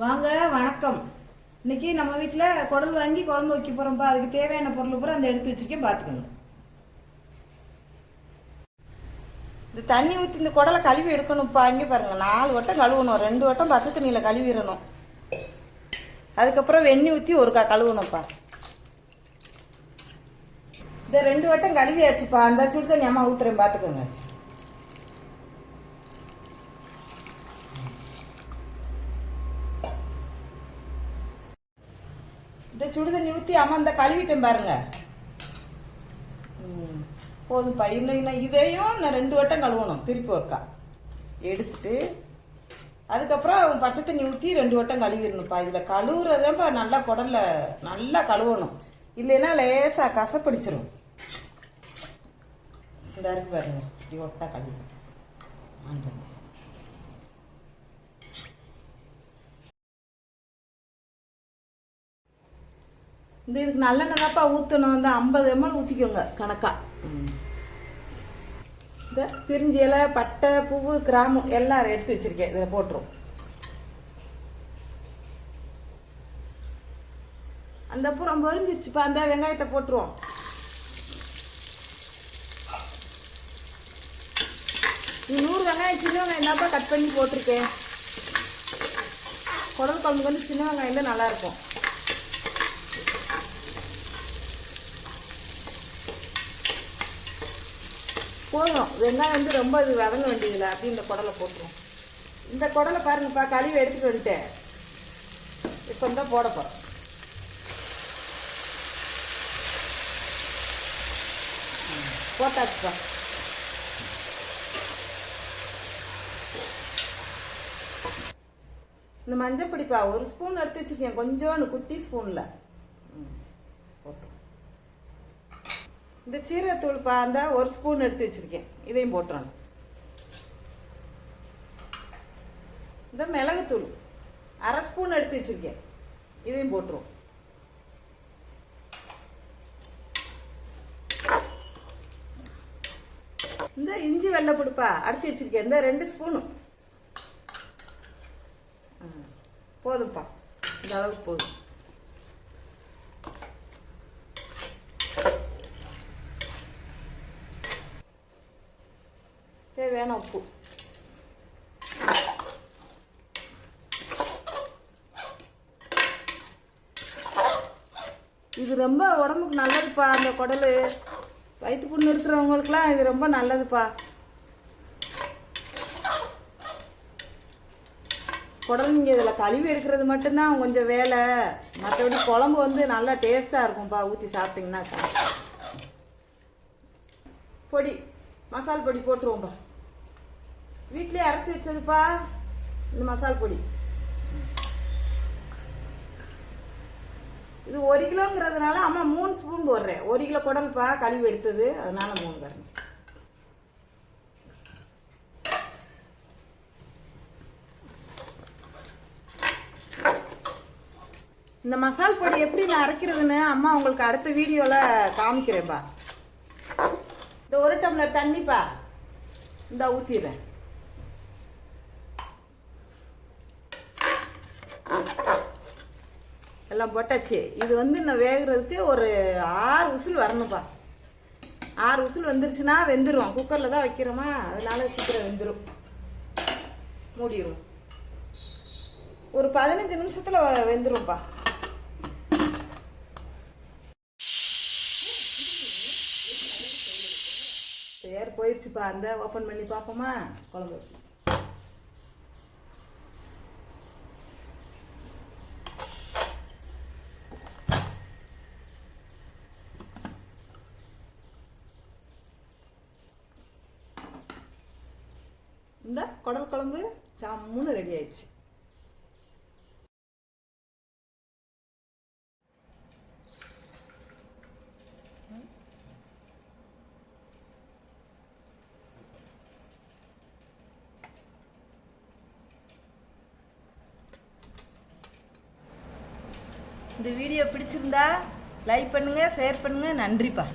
வாங்க வணக்கம். இன்றைக்கி நம்ம வீட்டில் குடல் வாங்கி குழம்பு வைக்க போகிறோம்ப்பா அதுக்கு தேவையான பொருள் பூரா அந்த எடுத்து வச்சுருக்கேன். பார்த்துக்கோங்க இந்த தண்ணி ஊற்றி இந்த குடலை கழுவி எடுக்கணும்ப்பா இங்கே பாருங்கள் நாலு வட்டம் கழுவணும். ரெண்டு வட்டம் பச்சை தண்ணியில் கழுவிடணும். அதுக்கப்புறம் வெண்ணி ஊற்றி ஒருக்கா கழுவணும்ப்பா இந்த ரெண்டு வட்டம் கழுவியாச்சுப்பா. அந்த சுடு தண்ணி அம்மா ஊற்றுறேன் பார்த்துக்கோங்க இந்த சுடுதண்ணி ஊற்றி அம்மா இந்த கழுவிட்டேன் பாருங்க. ம், போதும்ப்பா இன்னும் இன்னும் இதையும் நான் ரெண்டு வட்டம் கழுவணும். திருப்பி வைக்கா. எடுத்துட்டு அதுக்கப்புறம் பச்சை தண்ணி ஊற்றி ரெண்டு வட்டம் கழுவிடணும்ப்பா. இதில் கழுவுறதப்பா நல்லா குடலில் நல்லா கழுவணும். இல்லைன்னா லேசாக கசப்பிடிச்சிரும். இந்த இருக்கு பாருங்க. இப்படி ஒட்டா கழுவி ஆண்டு இந்த இதுக்கு நல்லெண்ணெய் தான்ப்பா ஊற்றணும் இந்த ஐம்பது எம்எல் ஊற்றிக்கோங்க கணக்காக இந்த பிரிஞ்சி இலை பட்டை பூவு கிராமு எல்லாம் எடுத்து வச்சிருக்கேன். இதில் போட்டுரும். அந்த புறம் பொறிஞ்சிருச்சுப்பா அந்த வெங்காயத்தை போட்டுருவோம். இது நூறு வெங்காயம் சின்ன வெங்காயம் என்னப்பா கட் பண்ணி போட்டிருக்கேன். குடல் குழம்புக்கு வந்து சின்ன வெங்காயம் தான் நல்லாயிருக்கும் போதும். வெங்காயம் வந்து ரொம்ப இது வதங்க வேண்டியதில்லை. அப்படி இந்த குடலை போட்டுரும். இந்த குடலை பாருங்கப்பா கழுவி எடுத்துகிட்டு வந்துட்டேன். இப்போ தான் போட போகிறோம் போட்டாச்சுப்பா. இந்த மஞ்சள் பிடிப்பா ஒரு ஸ்பூன் எடுத்து வச்சுருக்கேன் கொஞ்சோண்டு குட்டி ஸ்பூனில். போட்டு இந்த சீரகத்தூள் பாந்தா ஒரு ஸ்பூன் எடுத்து வச்சிருக்கேன். இதையும் போட்டுறோம் இந்த மிளகுத்தூள் அரை ஸ்பூன் எடுத்து வச்சிருக்கேன். இதையும் போட்டுருவோம். இந்த இஞ்சி வெள்ளை பிடிப்பா அரைச்சி வச்சுருக்கேன். இந்த ரெண்டு ஸ்பூனு. ஆ, போதும்ப்பா. இந்த அளவுக்கு போதும். தேவையான உப்பு. இது ரொம்ப உடம்புக்கு நல்லதுப்பா அந்த குடல். வயிற்று புண்ணு இருக்கிறவங்களுக்குலாம் இது ரொம்ப நல்லதுப்பா. குடல் நீங்கள் இதில் கழுவி எடுக்கிறது மட்டும்தான் கொஞ்சம் வேலை. மற்றபடி குழம்பு வந்து நல்லா டேஸ்ட்டாக இருக்கும்ப்பா ஊற்றி சாப்பிட்டிங்கன்னா பொடி மசால் பொடி போட்டுருவோம்ப்பா வீட்லேயே அரைச்சி வச்சதுப்பா. இந்த மசால் பொடி. இது ஒரு கிலோங்கிறதுனால அம்மா மூணு ஸ்பூன் போடுறேன். ஒரு கிலோ குடல்ப்பா கழுவி எடுத்தது அதனால மூணு கரண்டி இந்த மசால் பொடி எப்படி நான் அரைக்கிறதுன்னு அம்மா உங்களுக்கு அடுத்த வீடியோவில் காமிக்கிறேன்ப்பா இந்த ஒரு டம்ளர் தண்ணிப்பா. இந்த ஊற்றிடுறேன் எல்லாம் போட்டாச்சு. இது வந்து இன்னும் வேகிறதுக்கு ஒரு ஆறு விசில் வரணும்ப்பா. ஆறு விசில் வந்துருச்சுன்னா வெந்துடும் குக்கரில் தான் வைக்கிறோமா? அதனால சீக்கிரம் வெந்துடும் மூடிடுவோம் ஒரு பதினஞ்சு நிமிஷத்தில் வெந்துடும்ப்பா சரி போயிடுச்சுப்பா அந்த ஓப்பன் பண்ணி பார்ப்போமா? குழம்பு இந்த குடல் குழம்பு சாமுன்னு ரெடி ஆயிடுச்சு. இந்த வீடியோ பிடிச்சிருந்தா லைக் பண்ணுங்கள் ஷேர் பண்ணுங்கள் நன்றிப்பா.